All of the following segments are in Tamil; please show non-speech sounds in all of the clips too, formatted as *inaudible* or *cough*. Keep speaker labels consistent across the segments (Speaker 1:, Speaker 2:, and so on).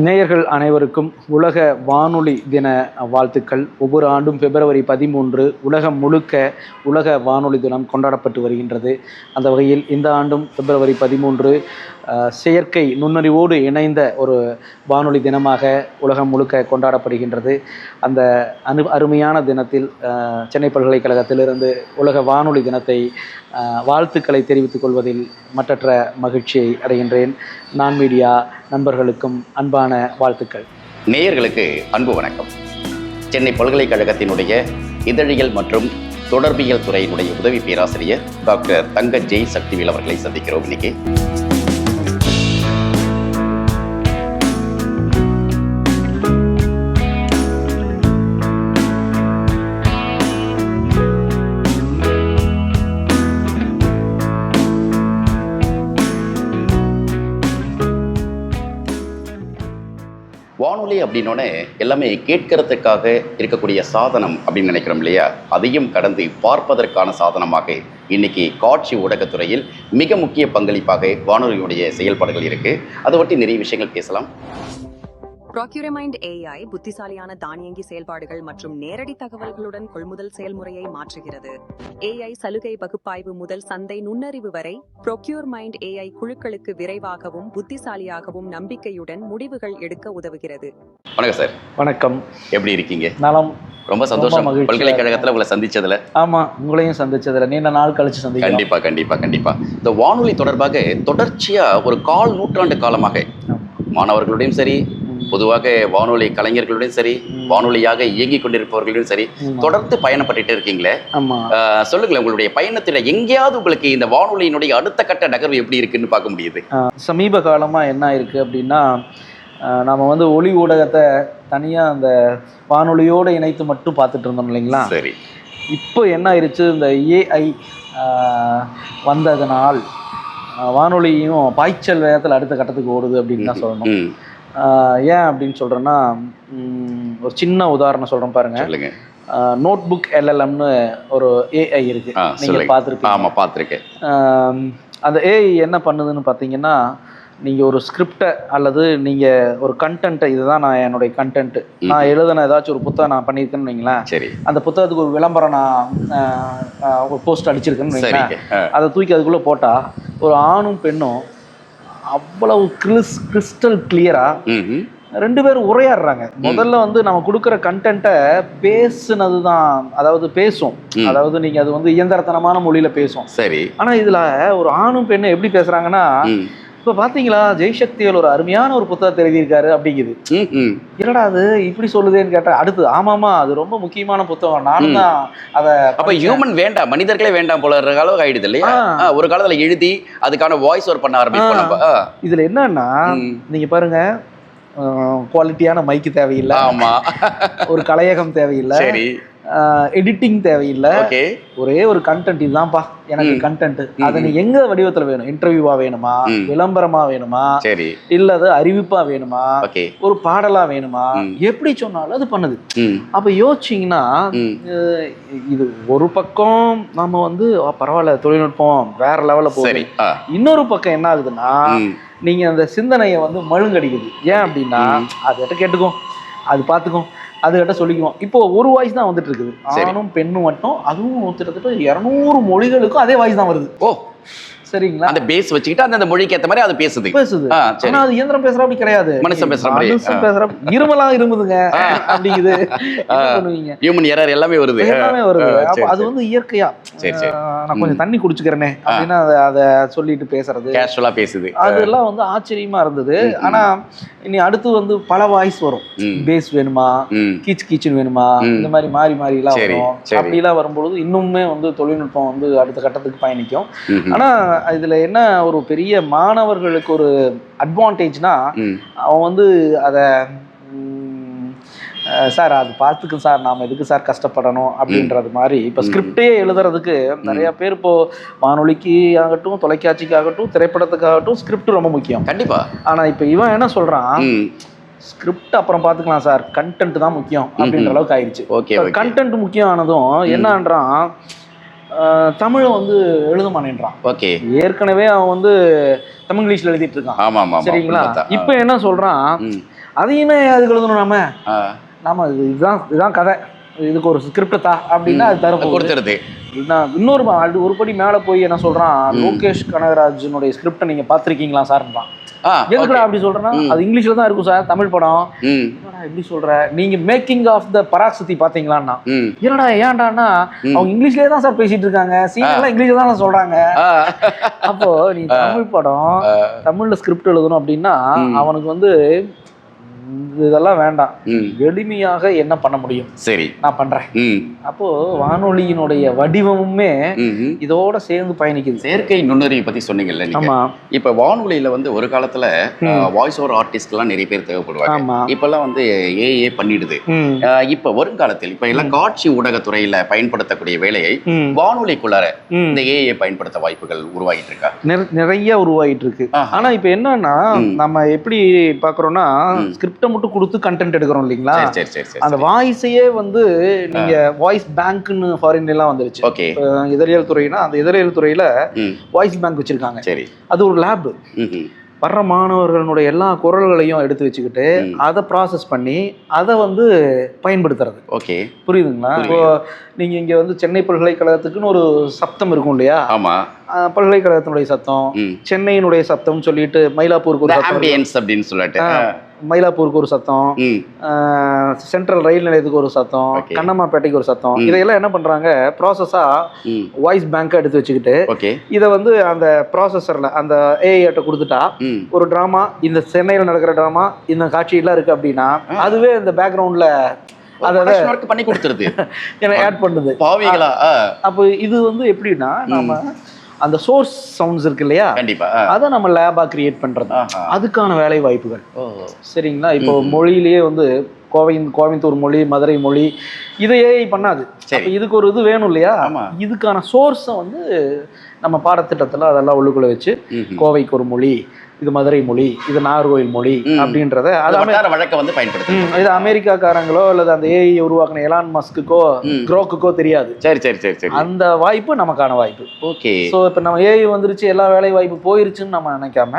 Speaker 1: நேயர்கள் அனைவருக்கும் உலக வானொலி தின வாழ்த்துக்கள். ஒவ்வொரு ஆண்டும் பிப்ரவரி பதிமூன்று உலகம் முழுக்க உலக வானொலி தினம் கொண்டாடப்பட்டு வருகின்றது. அந்த வகையில் இந்த ஆண்டும் பிப்ரவரி பதிமூன்று செயற்கை நுண்ணறிவோடு இணைந்த ஒரு வானொலி தினமாக உலகம் முழுக்க கொண்டாடப்படுகின்றது. அந்த அனு அருமையான தினத்தில் சென்னை பல்கலைக்கழகத்திலிருந்து உலக வானொலி தினத்தை வாழ்த்துக்களை தெரிவித்துக் கொள்வதில் மற்றற்ற மகிழ்ச்சியை அடைகின்றேன். நான் மீடியா நண்பர்களுக்கும் அன்பான வாழ்த்துக்கள்.
Speaker 2: நேயர்களுக்கு அன்பு வணக்கம். சென்னை பல்கலைக்கழகத்தினுடைய இதழியல் மற்றும் தொடர்பியல் துறையினுடைய உதவி பேராசிரியர் டாக்டர் தங்க ஜெய் சக்திவேல் அவர்களை சந்திக்கிறோம் இன்னைக்கு. அப்படின்னோடனே எல்லாமே கேட்கறதுக்காக இருக்கக்கூடிய சாதனம் அப்படின்னு நினைக்கிறோம் இல்லையா? அதையும் கடந்து பார்ப்பதற்கான சாதனமாக இன்னைக்கு காட்சி ஊடகத்துறையில் மிக முக்கிய பங்களிப்பாக வானொலியுடைய செயல்பாடுகள் இருக்குது அதை ஒட்டி நிறைய விஷயங்கள் பேசலாம்.
Speaker 3: ப்ராக்யூரமைண்ட் ஏஐ புத்திசாலியான தானியங்கி செயல்பாடுகள் மற்றும் நேரடி தகவல்களுடன் கொள்முதல் செயல்முறையை மாற்றுகிறது. ஏஐ சலுகை பகுப்பாய்வு முதல் சந்தை நுண்ணறிவு வரை ப்ரொக்யூர்மைண்ட் ஏஐ குழுக்களுக்கு விரைவாகவும் புத்திசாலியாகவும் நம்பிக்கையுடன் முடிவுகள் எடுக்க உதவுகிறது.
Speaker 2: வணக்கம் சார்.
Speaker 1: வணக்கம்.
Speaker 2: எப்படி இருக்கீங்க?
Speaker 1: நலம்.
Speaker 2: ரொம்ப சந்தோஷம். பல்கலைக்கழகத்துல உங்களை சந்திச்சதுல.
Speaker 1: ஆமாம் உங்களையும் சந்திச்சதுல. நீண்ட நாள் கழிச்சு சந்திக்கிறோம்.
Speaker 2: கண்டிப்பா கண்டிப்பா கண்டிப்பா. இந்த வானொலி தொடர்பாக தொடர்ச்சியா ஒரு கால் நூற்றாண்டு காலமாக மாணவர்களுடையும் சரி பொதுவாக வானொலி கலைஞர்களுடையும் சரி வானொலியாக இயங்கிக் கொண்டிருப்பவர்களுடையும் சரி. தொடர்ந்து பயணப்பட்டுட்டே இருக்கீங்களே? சொல்லுங்களேன் உங்களுடைய பயணத்துல எங்கேயாவது உங்களுக்கு இந்த வானொலியினுடைய அடுத்த கட்ட நகர்வு எப்படி இருக்குன்னு பார்க்க முடியுது?
Speaker 1: சமீப காலமாக என்ன இருக்கு அப்படின்னா ஆஹ் நாம வந்து ஒளி ஊடகத்தை தனியாக அந்த வானொலியோடு இணைத்து மட்டும் பார்த்துட்டு இருந்தோம் இல்லைங்களா?
Speaker 2: சரி.
Speaker 1: இப்போ என்ன ஆயிடுச்சு இந்த ஏஐ வந்ததனால் வானொலியும் பாய்ச்சல் வேகத்தில் அடுத்த கட்டத்துக்கு ஓடுது அப்படின்னு தான் சொல்லணும். ஏன் அப்படின்னு சொல்கிறேன்னா ஒரு சின்ன உதாரணம் சொல்கிறேன் பாருங்க.
Speaker 2: சொல்லுங்க.
Speaker 1: நோட் புக் எல்எல்எம்னு ஒரு ஏஐ இருக்கு.
Speaker 2: ஆ
Speaker 1: நீங்கள்
Speaker 2: சொல்லுங்க.
Speaker 1: பார்த்துருப்பீங்க.
Speaker 2: ஆமா பார்த்திருக்கேன்.
Speaker 1: அந்த ஏஐ என்ன பண்ணுதுன்னு பார்த்தீங்கன்னா நீங்கள் ஒரு ஸ்கிரிப்டை அல்லது நீங்கள் ஒரு கண்டென்ட்டை இதுதான் நான் என்னுடைய கண்டென்ட் நான் எழுதின ஏதாச்சும் ஒரு புத்தகம் நான் பண்ணியிருக்கேன்னு வைங்களேன்.
Speaker 2: சரி.
Speaker 1: அந்த புத்தகத்துக்கு ஒரு விளம்பரம் நான் ஒரு போஸ்ட் அடிச்சிருக்கேன்னு வைங்களேன். அதை தூக்கி அதுக்குள்ளே போட்டால் ஒரு ஆணும் பெண்ணும் அவ்வளவு கிறிஸ் கிறிஸ்டல்
Speaker 2: ம்.
Speaker 1: ரெண்டு பேரும் உரையாடுறாங்க. முதல்ல வந்து நம்ம கொடுக்குற கண்டென்ட்டை பேசுனது தான் அதாவது பேசும். அதாவது நீங்கள் அது வந்து இயந்திரத்தனமான மொழியில் பேசும்.
Speaker 2: சரி.
Speaker 1: ஆனா இதுல ஒரு ஆணும் பெண்ணும் எப்படி பேசுறாங்கன்னா
Speaker 2: ம்.
Speaker 1: இப்ப பாத்தீங்களா ஜெய்சக்தியில் ஒரு அருமையான ஒரு புத்தகத்தை எழுதியிருக்காரு அப்படிங்குது. என்னடா அது இப்படி சொல்லுதேன்னு கேட்டா அடுத்து ஆமாமா அது ரொம்ப முக்கியமான புத்தகம். நானும் தான் அதை
Speaker 2: அப்ப ஹியூமன் வேண்டாம் மனிதர்களே வேண்டாம் போல அளவுக்கு ஆயிடுது இல்லையா? ஒரு காலத்துல எழுதி அதுக்கான வாய்ஸ் ஓவர் பண்ண ஆரம்பிப்போம்
Speaker 1: ஆ.
Speaker 2: நம்ம. ஆ.
Speaker 1: இதுல என்னன்னா
Speaker 2: ம்.
Speaker 1: நீங்க பாருங்க குவாலிட்டியான மைக்கு தேவையில்லை.
Speaker 2: ஆமா.
Speaker 1: ஒரு கலையகம் தேவையில்லை.
Speaker 2: சரி.
Speaker 1: எடிட்டிங் தேவையில்லை. ஒரே ஒரு கண்டென்ட் இதுதான்ப்பா. எனக்கு. கண்டென்ட் அதை நீ எங்க வடிவத்துல வேணும்? இன்டர்வியூவா வேணுமா. விளம்பரமா வேணுமா?
Speaker 2: சரி.
Speaker 1: இல்ல அது அறிவிப்பா வேணுமா? ஒரு பாடலா வேணுமா. எப்படி சொன்னாலும் அது பண்ணுது. அப்ப யோசிச்சிங்கன்னா இது ஒரு பக்கம் நம்ம வந்து "ஆ, பரவாயில்ல தொழில்நுட்பம் வேற லெவல்ல போகுது. இன்னொரு பக்கம் என்ன ஆகுதுன்னா
Speaker 2: ம்
Speaker 1: நீங்க அந்த சிந்தனையை வந்து மழுங்கடிக்குது. ஏன் அப்படின்னா
Speaker 2: ம்.
Speaker 1: அது கிட்ட கேட்டுக்கும் அது பார்த்துக்கும் அது கிட்ட சொல்லிக்குவோம் இப்போ ஒரு வாய்ஸ் தான் வந்துட்டு இருக்குது. ஆணும் பெண்ணும் மட்டும் அதுவும் கிட்டத்தட்ட இரநூறு மொழிகளுக்கும் அதே வாய்ஸ் தான் வருது.
Speaker 2: ஓ.
Speaker 1: சரிங்களா?
Speaker 2: அந்த பேஸ் வச்சுக்கிட்டு அந்த மொழிக்கு ஏத்த மாதிரி அது பேசுது.
Speaker 1: பேசுது. ஆனா அது இயந்திரம் பேசுற அப்படி கிடையாது.
Speaker 2: மனுஷன் பேசுற மாதிரி.
Speaker 1: மனுஷன். பேசுற இருமலா இருமுதுங்க. அப்படிங்குது.
Speaker 2: ஹியூமன் எரர் எல்லாமே வருது.
Speaker 1: எல்லாமே வருது. அது வந்து இயற்கையா.
Speaker 2: சரி, சரி.
Speaker 1: நான் கொஞ்சம் தண்ணி குடிச்சுக்கிறேனே அப்படின்னு அதை சொல்லிட்டு பேசுறது.
Speaker 2: கேஷுவலா பேசுது.
Speaker 1: அதெல்லாம் வந்து ஆச்சரியமா இருந்தது. ஆனா இனி அடுத்து வந்து பல வாய்ஸ் வரும். பேஸ் வேணுமா? கீச் கீச்சுன்னு வேணுமா. இந்த மாதிரி மாறி மாறி எல்லாம் வரும்.
Speaker 2: சரி.
Speaker 1: அப்படிலாம் வரும்பொழுது இன்னுமே வந்து தொழில்நுட்பம் வந்து அடுத்த கட்டத்துக்கு பயணிக்கும். ஆனா இதுல என்ன ஒரு பெரிய மாணவர்களுக்கு ஒரு அட்வான்டேஜ்னா அவன் வந்து அதை சார் அது பார்த்துக்கும் சார் நாம எதுக்கு சார் கஷ்டப்படணும்? அப்படின்றது மாதிரி. இப்போ. ஸ்கிரிப்டே எழுதுறதுக்கு நிறைய பேர் இப்போ வானொலிக்கு ஆகட்டும் தொலைக்காட்சிக்கு ஆகட்டும் திரைப்படத்துக்காகட்டும் ஸ்கிரிப்ட் ரொம்ப முக்கியம்.
Speaker 2: கண்டிப்பா.
Speaker 1: ஆனா இப்போ இவன் என்ன சொல்றான்?
Speaker 2: ம்.
Speaker 1: ஸ்கிரிப்ட் அப்புறம் பார்த்துக்கலாம் சார் கண்டென்ட் தான் முக்கியம் அப்படின்ற. அளவுக்கு ஆயிடுச்சு
Speaker 2: ஓகே
Speaker 1: கண்டென்ட் முக்கியம் ஆனதும் என்னன்றான்? தமிழை வந்து எழுத மாட்டேன்றான்.
Speaker 2: ஓகே.
Speaker 1: ஏற்கனவே அவன் வந்து தமிழ் இங்கிலீஷ்ல எழுதிட்டு இருக்கான்.
Speaker 2: ஆமா ஆமா
Speaker 1: சரிங்களா. இப்போ என்ன சொல்றான். அதையுமே அதுக்கு எழுதணும் நாம. இது- இதுதான் இதுதான் கதை. இதுக்கு ஒரு ஸ்கிரிப்ட் தா அப்படின்னா அது தர.
Speaker 2: கொடுத்துருது.
Speaker 1: இன்னொரு ஒரு படி மேல போய் என்ன சொல்றான். லோகேஷ் கனகராஜனுடைய ஸ்கிரிப்டை நீங்க பாத்திருக்கீங்களா சார்ன்றான்
Speaker 2: ஆ
Speaker 1: எதுக்குடா. அப்படி சொல்றேன்னா. அது இங்கிலீஷ்ல தான் இருக்கும் சார் தமிழ் படம். எப்படி சொல்ற? நீங்க மேக்கிங் ஆஃப் த பராசக்தி பாத்தீங்களான்னா என்னடா ஏன்டான்னா
Speaker 2: ம்.
Speaker 1: அவங்க இங்கிலீஷ்லயே தான் சார் பேசிட்டு இருக்காங்க. சீன் எல்லாம் இங்கிலீஷ்ல தான் சொல்றாங்க. அப்போ நீ தமிழ் படம் தமிழ்ல ஸ்கிரிப்ட் எழுதணும் அப்படின்னா. அவனுக்கு வந்து இதெல்லாம் வேண்டாம். எளிமையாக என்ன பண்ண முடியும்?
Speaker 2: சரி.
Speaker 1: நான் பண்றேன். அப்போ வானொலியினுடைய வடிவமுமே. இதோட சேர்ந்து பயணிக்குது.
Speaker 2: செயற்கை நுண்ணறிவு பத்தி சொன்னீங்கல்ல
Speaker 1: ஆமா.
Speaker 2: இப்ப வானொலியில வந்து ஒரு காலத்துல வாய்ஸ் ஓவர் ஆர்டிஸ்ட்லாம் நிறைய பேர் தேவைப்படுவாங்க.
Speaker 1: ஆமா.
Speaker 2: இப்பெல்லாம் வந்து ஏஏ பண்ணிடுது. இப்ப வருங்காலத்தில் இப்ப எல்லாம் காட்சி ஊடகத்துறையில பயன்படுத்தக்கூடிய வேலையை வானொலிக்குள்ளார. இந்த ஏஏ பயன்படுத்த வாய்ப்புகள் உருவாகிட்டு இருக்கா
Speaker 1: நிற- நிறைய உருவாகிட்டு இருக்கு. ஆனா இப்ப என்னன்னா. நம்ம எப்படி பாக்குறோம்னா. ஸ்கிரிப்டை மட்டும் கொடுத்து கண்டென்ட் எடுக்கிறோம் இல்லைங்களா?
Speaker 2: சரி சரி சரி சரி
Speaker 1: அந்த வாய்ஸையே வந்து நீங்க வாய்ஸ் பேங்க்னு ஃபாரின்ல எல்லாம் வந்துருச்சு.
Speaker 2: ஓகே.
Speaker 1: இதழியல் துறைனா அந்த இதழியல் துறையில வாய்ஸ் பேங்க் வச்சிருக்காங்க.
Speaker 2: சரி.
Speaker 1: அது ஒரு லேப். வர்ற மாணவர்களுடைய எல்லா குரல்களையும் எடுத்து வச்சுக்கிட்டு. அதை ப்ராசஸ் பண்ணி அதை வந்து பயன்படுத்துறது.
Speaker 2: ஓகே.
Speaker 1: புரியுதுங்களா? இப்போ நீங்க இங்க வந்து சென்னை பல்கலைக்கழகத்துக்குன்னு ஒரு சப்தம் இருக்கும் இல்லையா?
Speaker 2: ஆமா.
Speaker 1: அஹ் பல்கலைக்கழகத்தினுடைய சத்தம் சென்னையினுடைய சத்தம் சொல்லிட்டு மயிலாப்பூருக்கு ஒரு
Speaker 2: அப்படின்னு சொல்லிட்டு.
Speaker 1: மயிலாப்பூருக்கு ஒரு சத்தம் சென்ட்ரல் ரயில் நிலையத்துக்கு ஒரு சத்தம். கண்ணம்மாப்பேட்டைக்கு ஒரு சத்தம். இதையெல்லாம் என்ன பண்றாங்க? ப்ராசஸா வாய்ஸ் பேங்கை எடுத்து வச்சுக்கிட்டு இதை வந்து அந்த ப்ராசஸர்ல அந்த ஏஐட்ட கொடுத்துட்டா ஒரு ட்ராமா இந்த சென்னையில் நடக்கிற ட்ராமா இந்த காட்சியெல்லாம் இருக்கு அப்படின்னா அதுவே இந்த பேக்ரவுண்ட்ல
Speaker 2: பண்ணி கொடுத்துருது. *laughs*
Speaker 1: ஆட் பண்ணுது.
Speaker 2: பாவிகளா?
Speaker 1: அப்போ இது வந்து எப்படின்னா நம்ம அந்த சோர்ஸ் சவுண்ட்ஸ் இருக்கு இல்லையா?
Speaker 2: கண்டிப்பா.
Speaker 1: அதை நம்ம லேபா கிரியேட் பண்றது. அதுக்கான வேலை வாய்ப்புகள்
Speaker 2: ஓ.
Speaker 1: சரிங்களா? இப்போ மொழியிலேயே வந்து கோவை கோயம்புத்தூர் மொழி மதுரை மொழி இதையே பண்ணாது. இதுக்கு ஒரு இது வேணும் இல்லையா. இதுக்கான சோர்ஸை வந்து நம்ம பாடத்திட்டத்துல அதெல்லாம் உள்ளுக்குள்ள வச்சு. கோவைக்கு ஒரு மொழி இது மதுரை மொழி இது நாகர்கோவில் மொழி. அப்படின்றத
Speaker 2: அது வழக்க வந்து பயன்படுத்து
Speaker 1: ம், இது அமெரிக்காக்காரங்களோ அல்லது அந்த ஏஐ உருவாக்குன எலான் மஸ்க்குக்கோ. குரோக்குக்கோ தெரியாது
Speaker 2: சரி சரி சரி சரி
Speaker 1: அந்த வாய்ப்பு நமக்கான வாய்ப்பு
Speaker 2: ஓகே
Speaker 1: ஸோ இப்போ நம்ம ஏஐ வந்துருச்சு எல்லா வேலை வாய்ப்பு போயிருச்சுன்னு நம்ம நினைக்காம.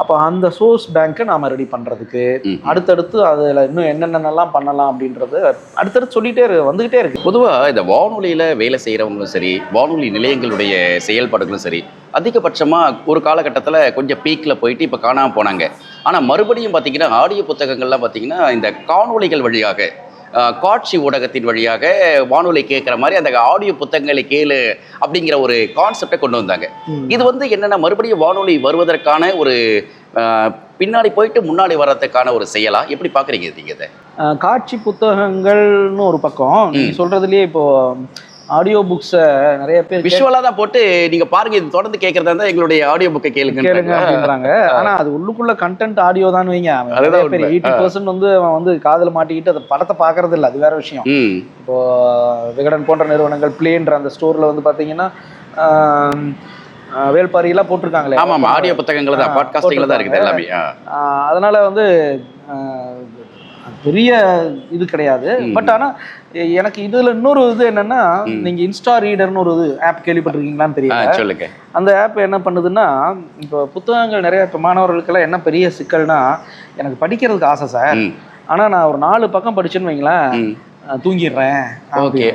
Speaker 1: அப்போ அந்த சோர்ஸ் பேங்க்கை நாம ரெடி பண்றதுக்கு. அடுத்தடுத்து அதில் இன்னும் என்னென்னலாம் பண்ணலாம் அப்படின்றது அடுத்தடுத்து சொல்லிட்டே இருக்கு வந்துகிட்டே இருக்கு
Speaker 2: பொதுவா இந்த வானொலியில வேலை செய்யறவங்களும் சரி வானொலி நிலையங்களுடைய செயல்பாடுகளும் சரி அதிகபட்சமா ஒரு காலகட்டத்துல கொஞ்சம் பீக்ல போயிட்டு இப்ப காணாம போனாங்க. ஆனா மறுபடியும் பாத்தீங்கன்னா ஆடியோ புத்தகங்கள்லாம் பாத்தீங்கன்னா இந்த காணொளிகள் வழியாக காட்சி ஊடகத்தின் வழியாக வானொலி கேட்குற மாதிரி அந்த ஆடியோ புத்தகங்களை கேளு அப்படிங்கிற ஒரு கான்செப்டை கொண்டு வந்தாங்க. இது வந்து என்னன்னா மறுபடியும் வானொலி வருவதற்கான ஒரு பின்னாடி போயிட்டு முன்னாடி வர்றதுக்கான ஒரு செயலா? எப்படி பாக்குறீங்க நீங்க இதை?
Speaker 1: காட்சி புத்தகங்கள்னு ஒரு பக்கம். நீங்க
Speaker 2: ம்.
Speaker 1: சொல்றதுலயே இப்போ ஆடியோ புக்ஸை நிறைய பேர் கேட்க-
Speaker 2: விஷுவலா தான் போட்டு நீங்க பாருங்க இது தொடர்ந்து கேட்கறதா இருந்தா எங்களுடைய ஆடியோ புக்கை
Speaker 1: கேளுங்க
Speaker 2: கேளுங்க
Speaker 1: அப்படின்றாங்க. ஆனா அது உள்ளுக்குள்ள கண்டென்ட் ஆடியோ தான் வைங்க.
Speaker 2: அதுதான்
Speaker 1: பேர். எயிட்டி பர்சன்ட் வந்து அவன் வந்து காதுல மாட்டிக்கிட்டு அந்த படத்தை பாக்குறது இல்ல அது வேற விஷயம். இப்போ விகடன் போன்ற நிறுவனங்கள் பிளேன்ற அந்த ஸ்டோர்ல வந்து ஆஹ் வேள்பாரியெல்லாம் போட்டிருக்காங்களே.
Speaker 2: ஆமா ஆமா. ஆடியோ புத்தகங்கள் தான்
Speaker 1: ஆ,
Speaker 2: பாட்காஸ்டிங்ல தான் இருக்குது எல்லாமே.
Speaker 1: அதனால வந்து பெரிய இது கிடையாது. பட் ஆனா எ- எனக்கு இதுல இன்னொரு இது என்னன்னா. நீங்க இன்ஸ்டா ரீடர்னு ஒரு இது ஆப் கேள்விப்பட்டிருக்கீங்களான்னு தெரியல.
Speaker 2: சொல்லுங்க.
Speaker 1: அந்த ஆப் என்ன பண்ணுதுன்னா இப்போ புத்தகங்கள் நிறைய இப்போ மாணவர்களுக்கெல்லாம் என்ன பெரிய சிக்கல்னா எனக்கு படிக்கிறதுக்கு ஆசை சார். ஆனா நான் ஒரு நாலு பக்கம் படிச்சேன்னு வைங்களேன் தூங்கிடுறேன்
Speaker 2: ஓகே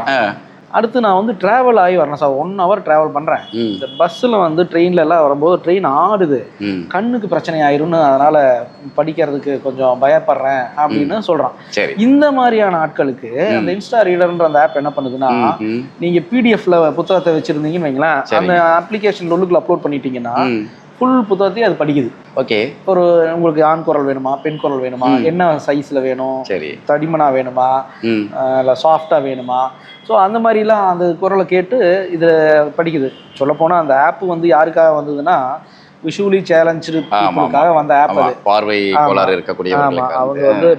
Speaker 1: அடுத்து நான் வந்து டிராவல் ஆகி வரணும் சார் ஒன் ஹவர் டிராவல் பண்றேன். இந்த பஸ்ஸில் வந்து ட்ரெயின்ல எல்லாம் வரும்போது ட்ரெயின் ஆடுது. கண்ணுக்கு பிரச்சனை ஆயிரும்னு அதனால படிக்கிறதுக்கு கொஞ்சம் பயப்படுறேன் அப்படின்னு சொல்றான்.
Speaker 2: சரி.
Speaker 1: இந்த மாதிரியான ஆட்களுக்கு அந்த இன்ஸ்டா ரீடர்ன்ற அந்த ஆப் என்ன பண்ணுதுன்னா நீங்க பிடிஎஃப்ல புத்தகத்தை வச்சிருந்தீங்கன்னு வைங்களேன். அந்த அப்ளிகேஷன் உள்ளுக்குள்ள அப்லோட் பண்ணிட்டீங்கன்னா. ஃபுல் புத்தகத்தையும் அது படிக்குது.
Speaker 2: ஓகே.
Speaker 1: ஒரு உங்களுக்கு ஆண் குரல் வேணுமா பெண் குரல் வேணுமா. என்ன சைஸ்ல வேணும்
Speaker 2: சரி.
Speaker 1: தடிமனா வேணுமா இல்லை சாஃப்டாக வேணுமா? ஸோ அந்த மாதிரிலாம் அந்த குரலை கேட்டு இதை படிக்குது. சொல்லப்போனால் அந்த ஆப் வந்து யாருக்காக வந்ததுன்னா விஷுவலி சேலஞ்சு
Speaker 2: ஆமா.
Speaker 1: பீப்புளுக்காக வந்த ஆப் அது.
Speaker 2: பார்வை. கோளாறு
Speaker 1: ஆமா
Speaker 2: இருக்கக்கூடியவர்களுக்கு
Speaker 1: அவங்க
Speaker 2: வந்து-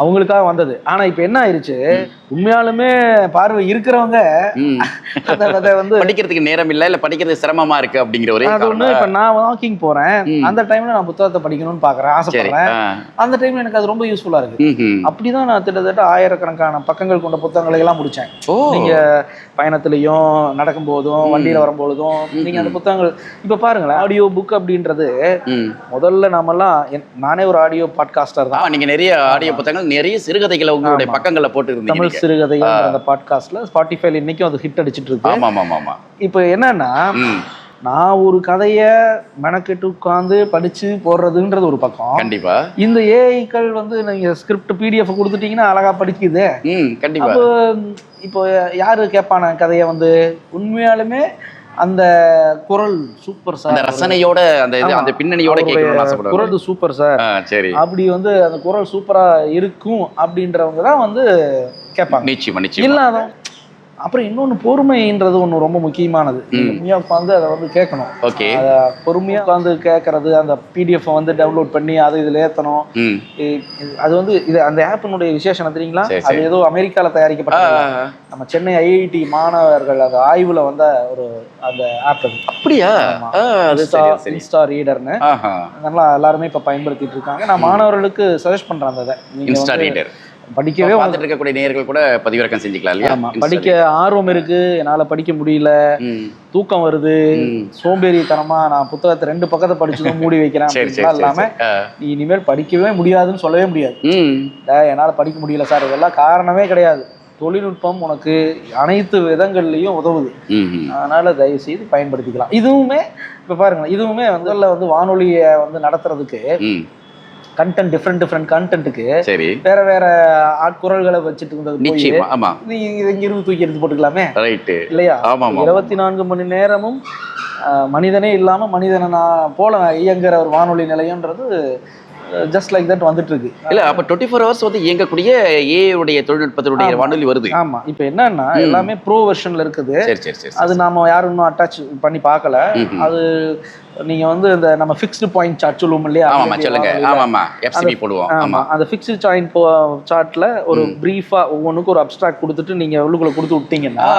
Speaker 1: அவங்களுக்காக வந்தது. ஆனா இப்ப என்ன ஆயிருச்சு? உண்மையாலுமே பார்வை இருக்கிறவங்க. அதை வந்து
Speaker 2: படிக்கிறதுக்கு நேரம் இல்ல இல்ல படிக்கிறது சிரமமா இருக்கு அப்படிங்கிற ஒரே
Speaker 1: அது ஒண்ணு
Speaker 2: காரணம்.
Speaker 1: இப்ப நான் வாக்கிங் போறேன். அந்த டைம்ல நான் புத்தகத்தை படிக்கணும்னு பாக்குறேன் ஆசைப்படுறேன். அந்த டைம்ல எனக்கு அது ரொம்ப யூஸ்ஃபுல்லா இருக்கு. அப்படிதான் நான் கிட்டத்தட்ட ஆயிரக்கணக்கான பக்கங்கள் கொண்ட புத்தகங்களை எல்லாம் முடிச்சேன் நீங்க பயணத்திலையும் நடக்கும் போதும்
Speaker 2: ம்.
Speaker 1: வண்டியில வரும்பொழுதும் நீங்க அந்த புத்தகங்கள் இப்ப பாருங்களேன் ஆடியோ புக் அப்படின்றது. முதல்ல நாமெல்லாம் நானே ஒரு ஆடியோ பாட்காஸ்டர் தான்
Speaker 2: நீங்க நிறைய ஆடியோ புத்தகங்கள் நிறைய சிறுகதைகளை உங்களுடைய
Speaker 1: ஆமா.
Speaker 2: பக்கங்கள்ல போட்டு இருந்தீங்க
Speaker 1: சிறுகதைகள் அந்த பாட்காஸ்ட்ல ஸ்பாட்டிஃபைல இன்னைக்கும் அது ஹிட் அடிச்சிட்டு இருக்கு.
Speaker 2: ஆமா ஆமா ஆமா
Speaker 1: இப்போ என்னன்னா. நான் ஒரு கதைய மெனக்கெட்டு உட்காந்து படிச்சு போடுறதுன்றது ஒரு பக்கம்.
Speaker 2: கண்டிப்பா.
Speaker 1: இந்த ஏஐக்கள் வந்து நீங்க ஸ்கிரிப்ட் பிடிஎஃப் கொடுத்துட்டீங்கன்னா அழகா படிக்குது.
Speaker 2: கண்டிப்பா.
Speaker 1: இப்போ யாரு கேட்பான கதையை வந்து? உண்மையாலுமே அந்த குரல் சூப்பர்
Speaker 2: அந்த
Speaker 1: சார்
Speaker 2: ரசனையோட அந்த இது. அந்த பின்னணியோட கேட்கணும்னு
Speaker 1: குரல் சூப்பர் சார்
Speaker 2: சரி.
Speaker 1: அப்படி வந்து அந்த குரல் சூப்பரா இருக்கும் அப்படின்றவங்க தான் வந்து கேட்பாங்க.
Speaker 2: நிச்சயமா நிச்சயமா.
Speaker 1: இல்லாத அப்புறம் இன்னொன்னு பொறுமைன்றது ஒன்று ரொம்ப முக்கியமானது. உண்மையா உட்காந்து அதை வந்து கேட்கணும்.
Speaker 2: ஓகே.
Speaker 1: அதை பொறுமையா உட்காந்து கேட்கறது அந்த பிடிஎஃப் வந்து டவுன்லோட் பண்ணி அதை இதுல ஏத்தணும்.
Speaker 2: ம்.
Speaker 1: இ- இது- அது வந்து இது அந்த ஆப்பினுடைய விசேஷம் தெரியுங்களா? அது. ஏதோ
Speaker 2: ஆ, ஆ.
Speaker 1: நம்ம சென்னை ஐஐடி மாணவர்கள் அந்த ஆய்வுல வந்த ஒரு அந்த ஆப் அது.
Speaker 2: அப்படியா?
Speaker 1: இன்ஸ்டா ரீடர்னு. நல்லா எல்லாருமே இப்ப பயன்படுத்திட்டு இருக்காங்க. நான் மாணவர்களுக்கு சஜஸ்ட் பண்றேன் அந்த இதை. வந்து படிக்கவே
Speaker 2: பார்த்துட்டு இருக்கக்கூடிய நேயர்கள் கூட பதிவிறக்கம் செஞ்சுக்கலாம் இல்லையா?
Speaker 1: படிக்க ஆர்வம் இருக்கு. என்னால படிக்க முடியல. தூக்கம் வருது. சோம்பேறித்தனமா நான் புத்தகத்தை ரெண்டு பக்கத்தை படிச்சதும் மூடி வைக்கிறேன். இல்லாம. நீ இனிமேல் படிக்கவே முடியாதுன்னு சொல்லவே முடியாது. என்னால படிக்க முடியல சார். இதெல்லாம் காரணமே கிடையாது. தொழில்நுட்பம் உனக்கு அனைத்து விதங்கள்லயும் உதவுது. அதனால தயவு செய்து பயன்படுத்திக்கலாம். இதுவுமே இப்ப பாருங்க இதுவுமே முதல்ல வந்து வானொலியை வந்து நடத்துறதுக்கு கண்டென்ட் டிஃப்ரெண்ட் டிஃப்ரெண்ட் கண்டென்ட்டுக்கு
Speaker 2: சரி.
Speaker 1: வேற வேற ஆட்குரல்களை வச்சுட்டு இருந்தது
Speaker 2: நிச்சயமா ஆமா.
Speaker 1: நீ இதை இங்க இருந்து தூக்கி எடுத்து போட்டுக்கலாமே?
Speaker 2: ரைட்டு
Speaker 1: இல்லையா?
Speaker 2: ஆமா
Speaker 1: இருபத்தி நான்கு மணி நேரமும் மனிதனே இல்லாம மனிதனை நான் போல இயங்குற ஒரு வானொலி நிலையம்ன்றது ஜஸ்ட் லைக் தட் வந்துட்டு இருக்கு
Speaker 2: இல்ல அப்ப டுவெண்ட்டி ஃபோர் ஹவர்ஸ் வந்து இயங்கக்கூடிய ஏ உடைய தொழில்நுட்பத்தினுடைய
Speaker 1: ஆமா.
Speaker 2: வானொலி வருது.
Speaker 1: ஆமா. இப்போ என்னன்னா. எல்லாமே ப்ரோ வெர்ஷன்ல இருக்குது.
Speaker 2: சரி சரி சரி
Speaker 1: அது நாம யாரும் இன்னும் அட்டாச் பண்ணி பார்க்கல. அது நீங்க வந்து இந்த நம்ம ஃபிக்ஸ்டு பாயிண்ட் சார்ட் சொல்லுவோம் இல்லையா?
Speaker 2: ஆமாமா சொல்லுங்க. ஆமா ஆமா. எஃப்சிபி போடுவோம்.
Speaker 1: ஆமா.
Speaker 2: ஆமா.
Speaker 1: அந்த ஃபிக்ஸ்டு சாயின் சார்ட்ல ஒரு. பிரீஃபா ஒவ்வொன்றுக்கும் ஒரு அப்ஸ்ட்ராக்ட் கொடுத்துட்டு நீங்க உள்ளுக்குள்ள கொடுத்து விட்டீங்கன்னா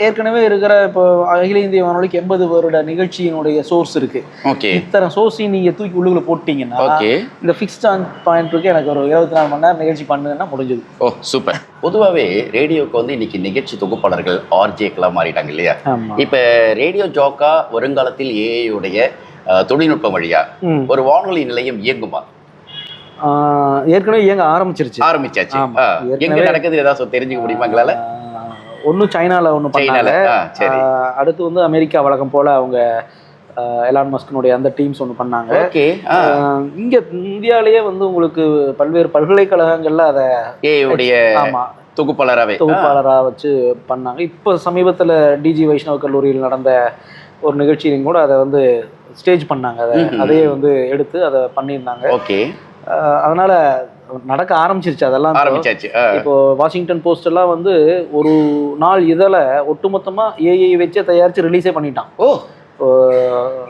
Speaker 1: ஏற்கனவே இருக்கிற இப்போ அகில இந்திய வானொலிக்கு எண்பது வருட நிகழ்ச்சியினுடைய சோர்ஸ் இருக்கு.
Speaker 2: ஓகே
Speaker 1: இத்தனை சோர்ஸையும் நீங்க தூக்கி உள்ளுக்குள்ள போட்டீங்கன்னா
Speaker 2: ஓகே
Speaker 1: இந்த ஃபிக்ஸ்ட் பாயிண்ட்டுக்கு எனக்கு ஒரு இருபத்தி நாலு மணி நேரம் நிகழ்ச்சி பண்ணுங்கன்னா முடிஞ்சது.
Speaker 2: ஓ சூப்பர் பொதுவாகவே ரேடியோக்கு வந்து இன்னைக்கு நிகழ்ச்சி தொகுப்பாளர்கள் ஆர்ஜேக்கெல்லாம் மாறிட்டாங்க இல்லையா? இப்போ ரேடியோ ஜாக்கா வருங்காலத்தில் ஏஐ உடைய அஹ், தொழில்நுட்பம் வழியா. ஒரு வானொலி நிலையம் இயங்குமா?
Speaker 1: ஏற்கனவே இயங்க ஆரம்பிச்சிருச்சு.
Speaker 2: ஆரம்பிச்சாச்சு. எங்க நடக்குது? ஏதாவது தெரிஞ்சுக்க முடியுமா எங்களால?
Speaker 1: ஒன்று சைனால ஒன்று பண்ணாங்க. அடுத்து வந்து அமெரிக்கா வழக்கம் போல அவங்க எலான் மஸ்கினுடைய அந்த டீம்ஸ் ஒன்று பண்ணாங்க.
Speaker 2: ஓகே
Speaker 1: இங்க இந்தியாவிலேயே வந்து உங்களுக்கு பல்வேறு பல்கலைக்கழகங்கள்ல அதை
Speaker 2: ஏஐ உடைய
Speaker 1: ஆமா.
Speaker 2: தொகுப்பாளராகவே
Speaker 1: தொகுப்பாளரா வச்சு பண்ணாங்க. இப்போ சமீபத்துல டிஜி வைஷ்ணவ கல்லூரியில் நடந்த ஒரு நிகழ்ச்சியிலும் கூட அதை வந்து ஸ்டேஜ் பண்ணாங்க. அதை. அதையே வந்து எடுத்து அதை பண்ணியிருந்தாங்க.
Speaker 2: ஓகே.
Speaker 1: அதனால நடக்க ஆரம்பிச்சிருச்சு அதெல்லாம்.
Speaker 2: ஆரம்பிச்சாச்சு
Speaker 1: இப்போ வாஷிங்டன் போஸ்ட் எல்லாம் வந்து ஒரு நாள் இதழை ஒட்டுமொத்தமா ஏஐ வச்சே தயாரிச்சு ரிலீஸே பண்ணிட்டான்.
Speaker 2: ஓ.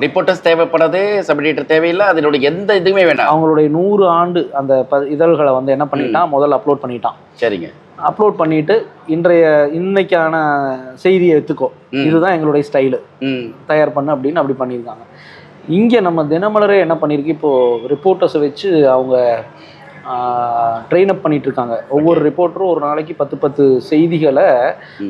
Speaker 2: ரிப்போர்ட்டர்ஸ் தேவைப்படாது சப்டிட்டர் தேவையில்லை அதனுடைய எந்த இதுவுமே வேண்டாம்.
Speaker 1: அவங்களுடைய நூறு ஆண்டு அந்த இதழ்களை வந்து என்ன பண்ணிட்டான்? முதல்ல அப்லோட் பண்ணிட்டான்.
Speaker 2: சரிங்க.
Speaker 1: அப்லோட் பண்ணிட்டு இன்றைய இன்னைக்கான செய்தியை எடுத்துக்கோ. இதுதான் எங்களுடைய ஸ்டைலு தயார் பண்ணு அப்படின்னு அப்படி பண்ணியிருக்காங்க. இங்கே நம்ம தினமலரே என்ன பண்ணியிருக்கு? இப்போ ரிப்போர்ட்டர்ஸை வச்சு அவங்க ட்ரெயின் அப் பண்ணிட்டு இருக்காங்க ஒவ்வொரு ரிப்போர்ட்டரும் ஒரு நாளைக்கு பத்து பத்து செய்திகளை.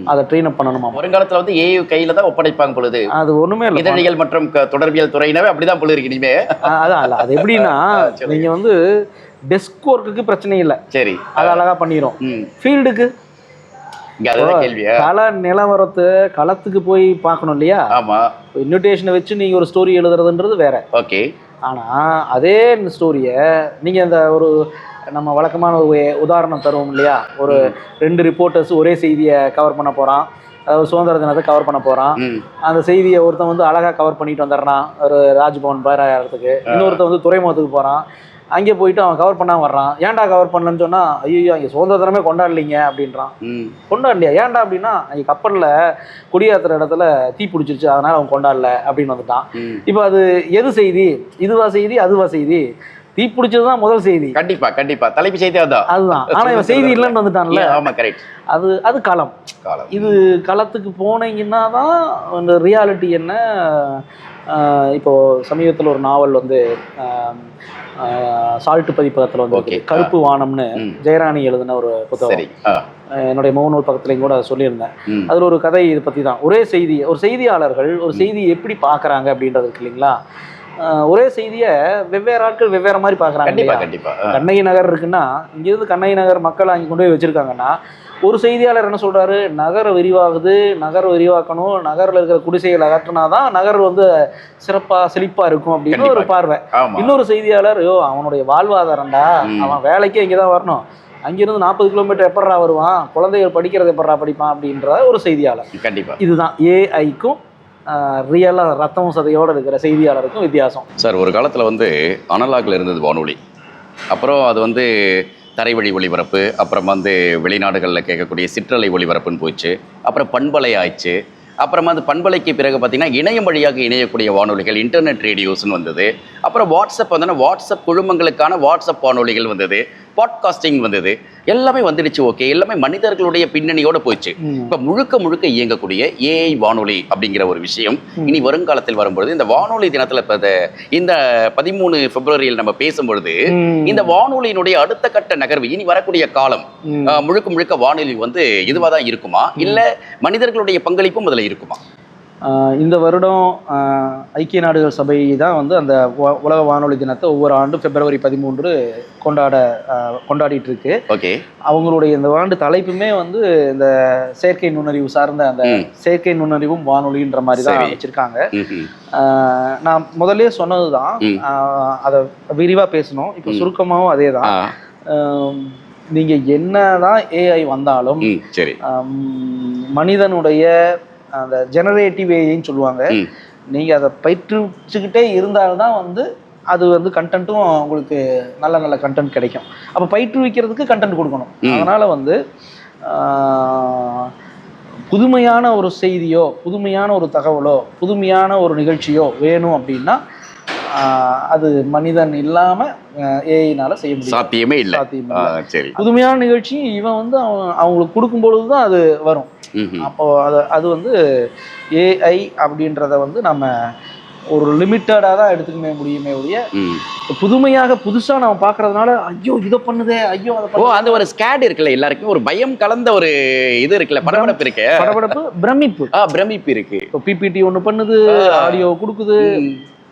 Speaker 1: அதை ட்ரெயின் அப் பண்ணணுமா
Speaker 2: வருங்காலத்துல வந்து ஏஐ கையில தான் ஒப்படைப்பாங்க பொழுது.
Speaker 1: அது ஒண்ணுமே இல்லை.
Speaker 2: இதழியல் மற்றும் தொடர்பியல் துறையினவே அப்படிதான் பொழுது இனிமே.
Speaker 1: அதான் இல்ல அது எப்படின்னா. நீங்க வந்து டெஸ்க் ஒர்க்குக்கு பிரச்சனை இல்லை.
Speaker 2: சரி.
Speaker 1: அது அழகா பண்ணிரும்.
Speaker 2: ம்.
Speaker 1: ஃபீல்டுக்கு கள நிலவரத்தை களத்துக்கு போய் பார்க்கணும் இல்லையா?
Speaker 2: ஆமா.
Speaker 1: இன்விடேஷனை வச்சு நீங்க ஒரு ஸ்டோரி எழுதுறதுன்றது வேற.
Speaker 2: ஓகே
Speaker 1: ஆனா அதே ஸ்டோரியை நீங்க அந்த ஒரு நம்ம வழக்கமான ஒரு உதாரணம் தருவோம் இல்லையா? ஒரு ரெண்டு ரிப்போர்ட்டர்ஸ் ஒரே செய்தியை கவர் பண்ண போறான். அதாவது சுதந்திர தினத்தை கவர் பண்ண போறான்.
Speaker 2: ம்.
Speaker 1: அந்த செய்தியை ஒருத்தன் வந்து அழகா கவர் பண்ணிட்டு வந்துடுறான் ஒரு ராஜ்பவன் பேராயத்துக்கு இன்னொருத்தன் வந்து துறைமுகத்துக்கு போறான். அங்கே போயிட்டு அவன் கவர் பண்ணாம வர்றான். ஏன்டா கவர் பண்ணலன்னு சொன்னா ஐயோ அங்கே சுதந்திர தினமே கொண்டாடலீங்க அப்படின்றான். கொண்டாடலையா? ஏன்டா அப்படின்னா அங்கே கப்பலில் குடியேற்றுற இடத்துல தீ பிடிச்சிருச்சு அதனால அவன் கொண்டாடல அப்படின்னு வந்துட்டான். இப்போ அது எது செய்தி? இதுவா செய்தி அதுவா செய்தி? தீப்பிடிச்சது தான் முதல் செய்தி.
Speaker 2: கண்டிப்பா கண்டிப்பா. தலைப்பு செய்தி அதான்
Speaker 1: அதுதான். ஆனா இவன் செய்தி இல்லைன்னு வந்துட்டான்ல. *laughs*
Speaker 2: ஆமா கரெக்ட்
Speaker 1: அது அது களம்.
Speaker 2: காலம்
Speaker 1: இது களத்துக்கு போனீங்கன்னா தான் அந்த ரியாலிட்டி என்ன இப்போ சமீபத்தில் ஒரு நாவல் வந்து சால்ட் பதிப்பகத்தில் வந்து. கருப்பு வானம்னு. ஜெயராணி எழுதின ஒரு புத்தகம். என்னுடைய முகநூல் பக்கத்துலையும் கூட அதை சொல்லியிருந்தேன். அதில் ஒரு கதை இதை பற்றி தான். ஒரே செய்தி ஒரு செய்தியாளர்கள் ஒரு செய்தியை எப்படி பார்க்குறாங்க அப்படின்றது இருக்கு இல்லைங்களா? ஒரே செய்தியை வெவ்வேறு ஆட்கள் வெவ்வேறு மாதிரி பார்க்குறாங்க
Speaker 2: கண்டிப்பா கண்டிப்பா. ஆ,
Speaker 1: கண்ணகி நகர் இருக்குன்னா இங்கேருந்து கண்ணகி நகர் மக்கள் அங்கே கொண்டு போய் வச்சிருக்காங்கன்னா ஒரு செய்தியாளர் என்ன சொல்றாரு? நகர விரிவாகுது நகர் விரிவாக்கணும் நகரில் இருக்கிற குடிசைகள் அகற்றினாதான் நகர் வந்து சிறப்பா செழிப்பா இருக்கும் அப்படின்னு ஒரு. பார்வை. இன்னொரு செய்தியாளர் ஐயோ அவனுடைய வாழ்வாதாரம்டா. அவன் வேலைக்கே இங்கே தான் வரணும். அங்கிருந்து நாற்பது கிலோமீட்டர் எப்படா வருவான்? குழந்தைகள் படிக்கிறது எப்படா படிப்பான்? அப்படின்ற ஒரு செய்தியாளர்.
Speaker 2: கண்டிப்பா.
Speaker 1: இதுதான் ஏஐக்கும் ரியலாக ரத்தம் சதையோடு இருக்கிற செய்தியாளருக்கும் வித்தியாசம்.
Speaker 2: சார் ஒரு காலத்தில் வந்து அனலாகில் இருந்தது வானொலி. அப்புறம் அது வந்து தரைவழி ஒளிபரப்பு அப்புறம் வந்து வெளிநாடுகளில் கேட்கக்கூடிய சிற்றலை ஒளிபரப்புன்னு போச்சு அப்புறம் பண்பலை ஆயிடுச்சு அப்புறமா அந்த பண்பலைக்கு பிறகு பார்த்திங்கன்னா இணையம் வழியாக இணையக்கூடிய வானொலிகள் இன்டர்நெட் ரேடியோஸ்னு வந்தது அப்புறம் வாட்ஸ்அப் வந்தோன்னா வாட்ஸ்அப் குழுமங்களுக்கான வாட்ஸ்அப் வானொலிகள் வந்தது பாட்காஸ்டிங் வந்தது. எல்லாமே வந்துடுச்சு ஓகே எல்லாமே மனிதர்களுடைய பின்னணியோட போயிடுச்சு. இப்போ முழுக்க முழுக்க இயங்கக்கூடிய ஏஐ வானொலி அப்படிங்கிற ஒரு விஷயம் இனி வருங்காலத்தில் வரும்பொழுது இந்த வானொலி தினத்தில் இந்த- பதிமூணு பிப்ரவரியில் நம்ம பேசும்பொழுது இந்த வானொலியினுடைய அடுத்த கட்ட நகர்வு இனி வரக்கூடிய காலம் முழுக்க முழுக்க வானொலி வந்து இதுவாக தான் இருக்குமா இல்லை மனிதர்களுடைய பங்களிப்பும் அதில் இருக்குமா?
Speaker 1: இந்த வருடம் ஐக்கிய நாடுகள் சபை தான் வந்து அந்த உலக வானொலி தினத்தை ஒவ்வொரு ஆண்டும் பிப்ரவரி பதிமூன்று கொண்டாட கொண்டாடிட்டு இருக்கு.
Speaker 2: ஓகே.
Speaker 1: அவங்களுடைய இந்த ஆண்டு தலைப்புமே வந்து இந்த செயற்கை நுண்ணறிவு சார்ந்த அந்த. செயற்கை நுண்ணறிவும் வானொலின்ற மாதிரி தான்
Speaker 2: சரி.
Speaker 1: வச்சிருக்காங்க நான் முதல்லயே சொன்னது தான். அதை விரிவாக பேசணும். இப்போ. சுருக்கமாகவும் அதே தான் நீங்கள் என்னதான் ஏஐ வந்தாலும்
Speaker 2: சரி.
Speaker 1: மனிதனுடைய அந்த ஜெனரேட்டிவ் ஏஐன்னு சொல்லுவாங்க. நீங்கள் அதை பயிற்றுவிச்சுக்கிட்டே இருந்தால்தான் வந்து அது வந்து கண்டென்ட்டும் உங்களுக்கு நல்ல நல்ல கண்டென்ட் கிடைக்கும் அப்போ பயிற்றுவிக்கிறதுக்கு கண்டென்ட் கொடுக்கணும். அதனால் வந்து புதுமையான ஒரு செய்தியோ புதுமையான ஒரு தகவலோ புதுமையான ஒரு நிகழ்ச்சியோ வேணும் அப்படின்னா அது மனிதன் இல்லாமல் ஏஐனால செய்ய முடியும்
Speaker 2: சாத்தியமே இல்லை. சரி
Speaker 1: புதுமையான நிகழ்ச்சி இவன் வந்து அவன் அவங்களுக்கு கொடுக்கும் பொழுது தான் அது வரும். அப்போ அது அது வந்து ஏஐ அப்படின்றத வந்து நம்ம ஒரு லிமிட்டடாக தான் எடுத்துக்கவே முடியுமே ஒழிய. புதுமையாக புதுசாக நம்ம பார்க்கறதுனால ஐயோ இதை பண்ணுதே ஐயோ அதை
Speaker 2: ஓ. அந்த ஒரு ஸ்கேட் இருக்குல்ல எல்லாருக்குமே ஒரு பயம் கலந்த ஒரு இது இருக்குல்ல படபடப்பு இருக்கு
Speaker 1: படபடப்பு பிரமிப்பு
Speaker 2: ஆ பிரமிப்பு இருக்கு
Speaker 1: இப்போ பிபிடி ஒன்று பண்ணுது. ஆடியோ கொடுக்குது.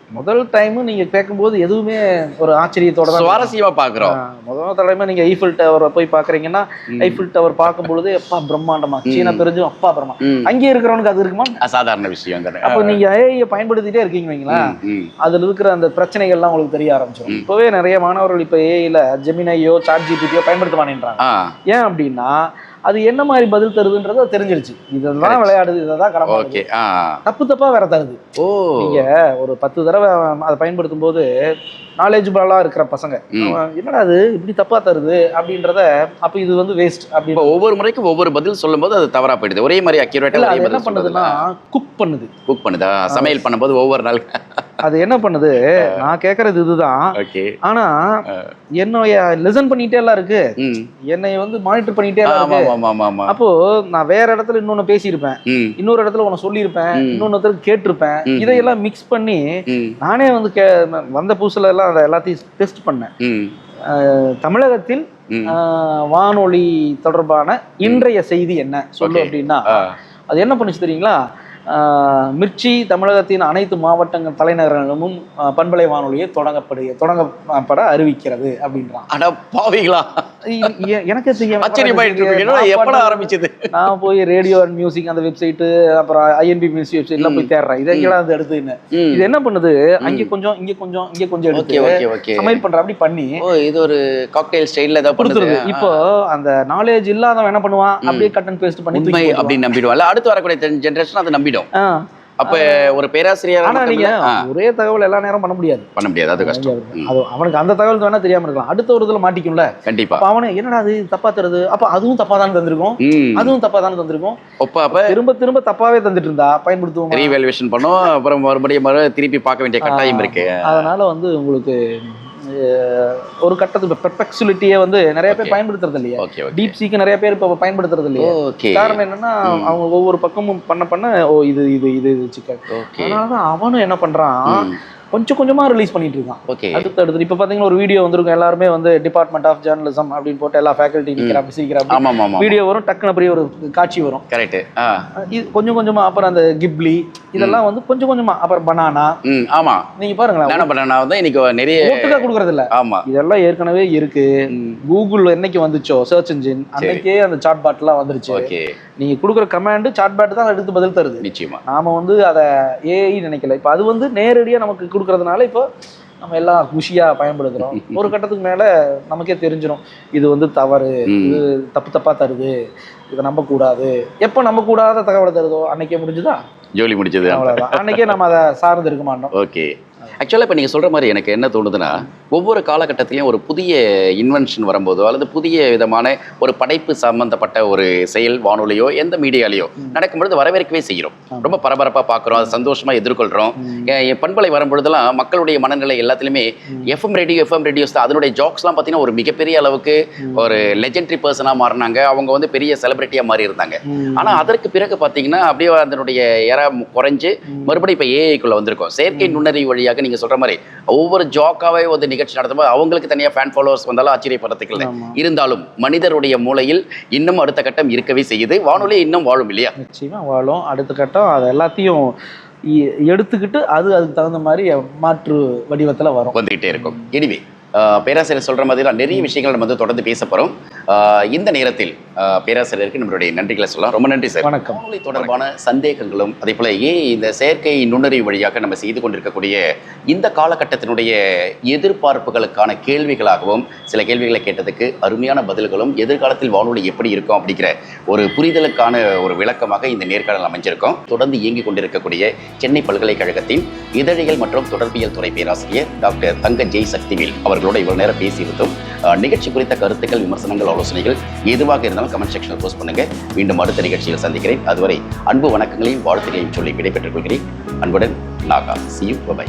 Speaker 1: முதல் டைம் நீங்க கேட்கும்போது எதுவுமே ஒரு ஆச்சரியத்தோட தான்
Speaker 2: பாக்குறோம்
Speaker 1: முதல் தடவை நீங்க ஈஃபில் டவரை போய் பாக்குறீங்கன்னா. ஐஃபில் டவர் பார்க்கும் பொழுது அப்பா பிரம்மாண்டமா. சீனா பெருஞ்சும் அப்பா பிரம்மா. அங்கே இருக்கிறவனுக்கு அது இருக்குமா
Speaker 2: அசாதாரண விஷயம்.
Speaker 1: அப்போ நீங்க ஏஐ பயன்படுத்திட்டே இருக்கீங்க
Speaker 2: ம்.
Speaker 1: அதுல இருக்கிற அந்த பிரச்சனைகள்லாம் உங்களுக்கு தெரிய ஆரம்பிச்சிடும். இப்பவே நிறைய மாணவர்கள் இப்ப ஏஐல ஜெமினையோ சாட் ஜிபிடியோ பயன்படுத்த மாட்டேன்றாங்க ஏன் அப்படின்னா அது என்ன மாதிரி பதில் தருதுன்றது தெரிஞ்சிருச்சு. இதெல்லாம். விளையாடுது இதை தான் கடமை
Speaker 2: ஓகே
Speaker 1: தப்பு தப்பா வேற தருது.
Speaker 2: ஓ.
Speaker 1: நீங்க ஒரு பத்து தடவை அதை பயன்படுத்தும் போது நாலேஜபிளா இருக்கிற பசங்க. என்னடா அது இப்படி தப்பா தருது அப்படின்றத அப்ப இது வந்து வேஸ்ட் அப்படின்னு
Speaker 2: ஒவ்வொரு முறைக்கும் ஒவ்வொரு பதில் சொல்லும்போது அது தவறா போயிடுது. ஒரே மாதிரி அக்யூரேட்டா
Speaker 1: இல்ல
Speaker 2: ஒரே
Speaker 1: அது என்ன பண்ணுதுன்னா குக் பண்ணுது.
Speaker 2: குக் பண்ணுதா? சமையல் பண்ணும்போது ஒவ்வொரு நாள்.
Speaker 1: அது என்ன பண்ணுது? நான் கேட்கறது இதுதான். ஆனா என்னைய லிசன் பண்ணிட்டே எல்லாம் இருக்கு. என்னை வந்து மானிட்டர் பண்ணிட்டே எல்லாம் அப்போ நான் வேற இடத்துல இன்னொன்னு பேசியிருப்பேன். இன்னொரு இடத்துல உன சொல்லியிருப்பேன். இன்னொன்னு கேட்டிருப்பேன்.
Speaker 2: ம்.
Speaker 1: இதையெல்லாம் மிக்ஸ் பண்ணி நானே வந்து வந்த புதுசுல எல்லாம் அதை எல்லாத்தையும் டெஸ்ட் பண்ணேன். தமிழகத்தில் வானொலி தொடர்பான இன்றைய செய்தி என்ன? சொல்லு. அப்படின்னா அது என்ன பண்ணுச்சு தெரியுங்களா? மிர்ச்சி தமிழகத்தின் அனைத்து மாவட்டங்கள் தலைநகரங்களிலும் அஹ், பண்பலை வானொலியை தொடங்கப்படு தொடங்கப்பட அறிவிக்கிறது அப்படின்றான்.
Speaker 2: அட பாவிகளா.
Speaker 1: இ- எ- எனக்கே *laughs*
Speaker 2: எப்படா ஆரம்பிச்சது? *laughs*
Speaker 1: நான் போய் ரேடியோ அண்ட் மியூசிக் அந்த வெப்சைட்டு அப்புறம் ஐஎன்பி மியூசிக் வெப்சைட்லாம் போய் தேடுறேன். இதை எங்கடா வந்து எடுத்துன்னு இது என்ன பண்ணுது? அங்கே கொஞ்சம் இங்க கொஞ்சம் இங்க கொஞ்சம் எடுத்து சமையல் பண்ற அப்படி பண்ணி
Speaker 2: ஓ இது ஒரு காக்டெயில் ஸ்டைல்ல ஏதாவது
Speaker 1: கொடுத்துருது. இப்போ அந்த நாலேஜ் இல்லாதவன் என்ன பண்ணுவான்? அப்படியே கட் அண்ட் பேஸ்ட் பண்ணி.
Speaker 2: அப்படின்னு நம்பிடுவாங்க அடுத்து வரக்கூடிய ஜென்ரேஷன் அதை நம்பிடும்.
Speaker 1: ஆ.
Speaker 2: அப்ப ஒரு பேராசிரியர்
Speaker 1: ஆனா நீங்க ஒரே தகவல் எல்லா நேரம் பண்ண முடியாது.
Speaker 2: பண்ண முடியாது அது கஷ்டம்.
Speaker 1: அது அவனுக்கு அந்த தகவல் வேணா தெரியாம இருக்கலாம். அடுத்த ஒரு இதுல மாட்டிக்கும்ல.
Speaker 2: கண்டிப்பா.
Speaker 1: அப்ப அவனு என்னடா அது தப்பா தருது? அப்ப அதுவும் தப்பா தானே தந்திருக்கும். அதுவும் தப்பா தானே தந்திருக்கும்.
Speaker 2: ஒப்ப அப்ப
Speaker 1: திரும்ப திரும்ப தப்பாவே தந்துட்டு இருந்தா பயன்படுத்துவோம்?
Speaker 2: ரீவேல்யூஷன் பண்ணோம். அப்புறம் மறுபடியும் மறு திருப்பி பார்க்க வேண்டிய கட்டாயம் இருக்கு.
Speaker 1: அதனால வந்து உங்களுக்கு ஒரு கட்டத்துக்கு பெர்பெக்சுலிட்டியை வந்து நிறைய பேர். பயன்படுத்துறது இல்லையா டீப் சீக்கு நிறைய பேர் இப்போ பயன்படுத்துறது இல்லையா காரணம் என்னன்னா. அவங்க ஒவ்வொரு பக்கமும் பண்ண பண்ண ஓ இது இது இது இது சிக்கன் அதனாலதான் அவனும் என்ன பண்றான்? கொஞ்சம் கொஞ்சமா ரிலீஸ் பண்ணிட்டு இருக்கான்.
Speaker 2: ஓகே
Speaker 1: அடுத்து அடுத்து இப்ப பாத்தீங்கன்னா ஒரு வீடியோ வந்திருக்கும். எல்லாருமே வந்து டிபார்ட்மெண்ட் ஆஃப் ஜேர்னலிசம் அப்படின்னு போட்டு எல்லா ஃபேக்கல்ட்டி
Speaker 2: ஆமா ஆமா
Speaker 1: வீடியோ வரும் டக்குனு அப்படியே ஒரு காட்சி வரும்.
Speaker 2: கரெக்ட்
Speaker 1: இது கொஞ்சம் கொஞ்சமா அப்புறம் அந்த கிப்லி இதெல்லாம் வந்து கொஞ்சம் கொஞ்சமா அப்புறம் பனானா
Speaker 2: ஆமா.
Speaker 1: நீங்க பாருங்களேன்
Speaker 2: நான் வந்து இன்னைக்கு நிறைய
Speaker 1: ஒட்டுக்கா கொடுக்கறது இல்ல
Speaker 2: ஆமா.
Speaker 1: இதெல்லாம் ஏற்கனவே இருக்கு. கூகுள் என்னைக்கு வந்துச்சோ சர்ச் இன்ஜின் அன்னைக்கே அந்த சாட் பாட்லாம் வந்துருச்சு.
Speaker 2: ஓகே
Speaker 1: நீங்க கொடுக்குற கமாண்ட் சாட் பாட் தான் எடுத்து பதில் தருது.
Speaker 2: நிச்சயமா.
Speaker 1: நாம வந்து அதை ஏஐ நினைக்கல. இப்போ அது வந்து நேரடியா நமக்கு கொடுக்கறதுனால இப்போ நம்ம எல்லாம் குஷியா பயன்படுத்துறோம். *laughs* ஒரு கட்டத்துக்கு மேல நமக்கே தெரிஞ்சிடும் இது வந்து தவறு. இது தப்பு தப்பா தருது. இதை நம்ப கூடாது எப்போ நம்ப கூடாத தகவலை தருதோ அன்னைக்கே முடிஞ்சுதா?
Speaker 2: ஜோலி முடிச்சது
Speaker 1: அவ்வளவுதான். அன்னைக்கே நம்ம அதை சார்ந்து இருக்க மாட்டோம்.
Speaker 2: ஓகே. ஆக்சுவலாக இப்போ நீங்கள் சொல்கிற மாதிரி எனக்கு என்ன தோணுதுன்னா ஒவ்வொரு காலகட்டத்திலையும் ஒரு புதிய இன்வென்ஷன் வரும்போதோ அல்லது புதிய விதமான ஒரு படைப்பு சம்பந்தப்பட்ட ஒரு செயல் வானொலியோ எந்த மீடியாலேயோ நடக்கும்பொழுது வரவேற்கவே செய்கிறோம். ரொம்ப பரபரப்பாக பார்க்குறோம் அது சந்தோஷமாக எதிர்கொள்கிறோம் பண்பலை வரும்பொழுதெல்லாம் மக்களுடைய மனநிலை எல்லாத்துலேயுமே. எஃப்எம் ரேடியோ எஃப்எம் ரேடியோஸ் தான் அதனுடைய ஜோக்ஸ்லாம் பார்த்தீங்கன்னா ஒரு மிகப்பெரிய அளவுக்கு. ஒரு லெஜெண்டரி பர்சனாக மாறினாங்க அவங்க வந்து பெரிய செலிபிரிட்டியாக மாறி இருந்தாங்க. ஆனால் அதற்கு பிறகு பார்த்தீங்கன்னா அப்படியே அதனுடைய எற குறைஞ்சு. மறுபடியும் இப்போ ஏஐக்குள்ள வந்திருக்கோம் செயற்கை நுண்ணறிவு வழியாக நீங்க சொல்ற மாதிரி ஒவ்வொரு ஜாக்காவே வந்து நிகழ்ச்சி நடத்தும்போது அவங்களுக்கு தனியாக ஃபேன் ஃபாலோவர்ஸ் வந்தாலும் ஆச்சரியப்படுறதுக்கு இல்லை.
Speaker 1: ஆமா.
Speaker 2: இருந்தாலும் மனிதருடைய மூளையில் இன்னும் அடுத்த கட்டம் இருக்கவே செய்யுது. வானொலி இன்னும் வாழும் இல்லையா?
Speaker 1: நிச்சயமா வாழும். அடுத்த கட்டம் அது எல்லாத்தையும் எடுத்துக்கிட்டு அது அதுக்கு தகுந்த மாதிரி மாற்று வடிவத்துல வரும்.
Speaker 2: வந்துகிட்டே இருக்கும். எனிவே பேராசிரியர் சொல்ற மாதிரி நிறைய விஷயங்கள் நம்ம வந்து தொடர்ந்து பேச போறோம். இந்த நேரத்தில் பேராசிரியருக்கு நம்மளுடைய நன்றிகளை சொல்லலாம். ரொம்ப நன்றி சார்.
Speaker 1: வணக்கம்.
Speaker 2: வானொலி தொடர்பான சந்தேகங்களும் அதே போல ஏன் இந்த செயற்கை நுண்ணறிவு வழியாக நம்ம செய்து கொண்டிருக்கக்கூடிய இந்த காலகட்டத்தினுடைய எதிர்பார்ப்புகளுக்கான கேள்விகளாகவும் சில கேள்விகளை கேட்டதுக்கு அருமையான பதில்களும் எதிர்காலத்தில் வானொலி எப்படி இருக்கும் அப்படிங்கிற ஒரு புரிதலுக்கான ஒரு விளக்கமாக இந்த நேர்காணல் அமைஞ்சிருக்கோம். தொடர்ந்து இயங்கிக் கொண்டிருக்கக்கூடிய சென்னை பல்கலைக்கழகத்தின் இதழியல் மற்றும் தொடர்பியல் துறை பேராசிரியர் டாக்டர் தங்க ஜெய் சக்திவேல் அவர்களோட இவ்வளவு நேரம் பேசியிருந்தோம். அஹ், நிகழ்ச்சி குறித்த கருத்துக்கள் விமர்சனங்கள் ஆலோசனைகள் எதுவாக இருந்தாலும் கமெண்ட் செக்ஷனில் போஸ்ட் பண்ணுங்க. மீண்டும் அடுத்த நிகழ்ச்சியில் சந்திக்கிறேன். அதுவரை அன்பு வணக்கங்களையும் வாழ்த்துக்களையும் சொல்லி விடைபெற்றுக் கொள்கிறேன். அன்புடன் நாகா. C you by